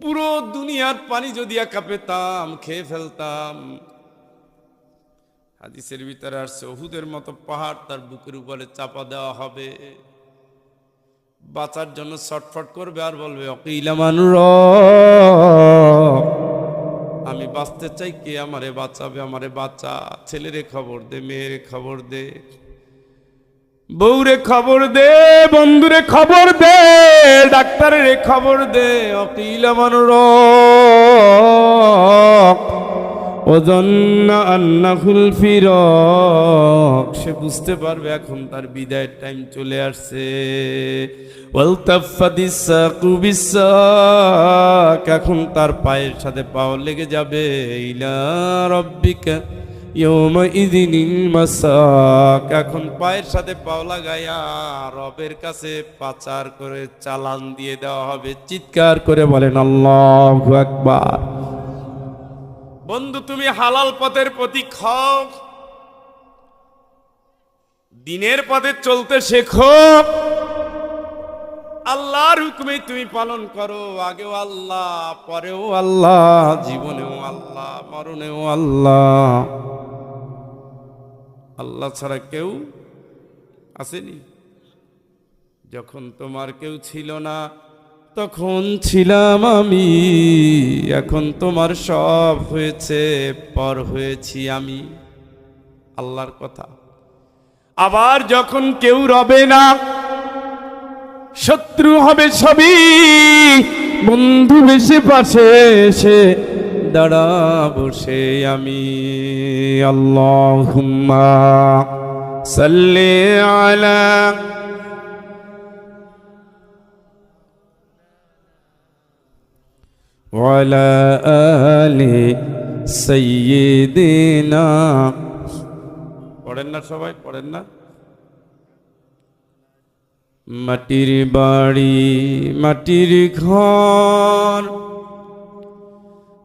পুরো দুনিয়ার পানি যদি একা পেতাম খেয়ে ফেলতাম। হাদিসের ভিতরে আসছে ওহুদের মতো পাহাড় তার বুকের উপরে চাপা দেওয়া হবে। বাঁচার জন্য ছটফট করবে আর বলবে অকিলামানুর আমি বাঁচতে চাই কে আমারে বাঁচাবে, আমারে বাঁচা। ছেলেরে খবর দে, মেয়েরে খবর দে। বউরে খবর দে, বন্ধুরে খবর দে, ডাক্তারের খবর দে, অকিল মানুর ওজন্না আন্নাহুল ফির সে বুঝতে পারবে এখন তার বিদায়ের টাইম চলে আসছে। এখন তার পায়ের সাথে পাও লেগে যাবে। ইলা রব্বিকা। মাসাক এখন পায়ের সাথে পাও লাগাইয়া রবের কাছে পাচার করে চালান দিয়ে দেওয়া হবে। চিৎকার করে বলেন, আল্লাহু আকবার। বন্ধু, তুমি হালাল পথের প্রতীক হও। দিনের পথে চলতে শেখো। আল্লাহর হুকুমে তুমি পালন করো। আগেও আল্লাহ, পরেও আল্লাহ, জীবনেও আল্লাহ, মরণেও আল্লাহ। আল্লাহ ছাড়া কেউ আসেনি। যখন তোমার কেউ ছিল না, তখন ছিলাম আমি। এখন তোমার সব হয়েছে, পর হয়েছি আমি। আল্লাহর কথা। আবার যখন কেউ রবে না, শত্রু হবে সবই। বন্ধু বেশি পাশে এসে দাঁড়াবো সে আমি আল্লাহুম্মা সাল্লি আলা وعلى آل سيدنا পড়েন না সবাই পড়েন না মাটির বাড়ি মাটির ঘর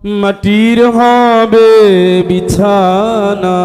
মাটির হবে বিছানা।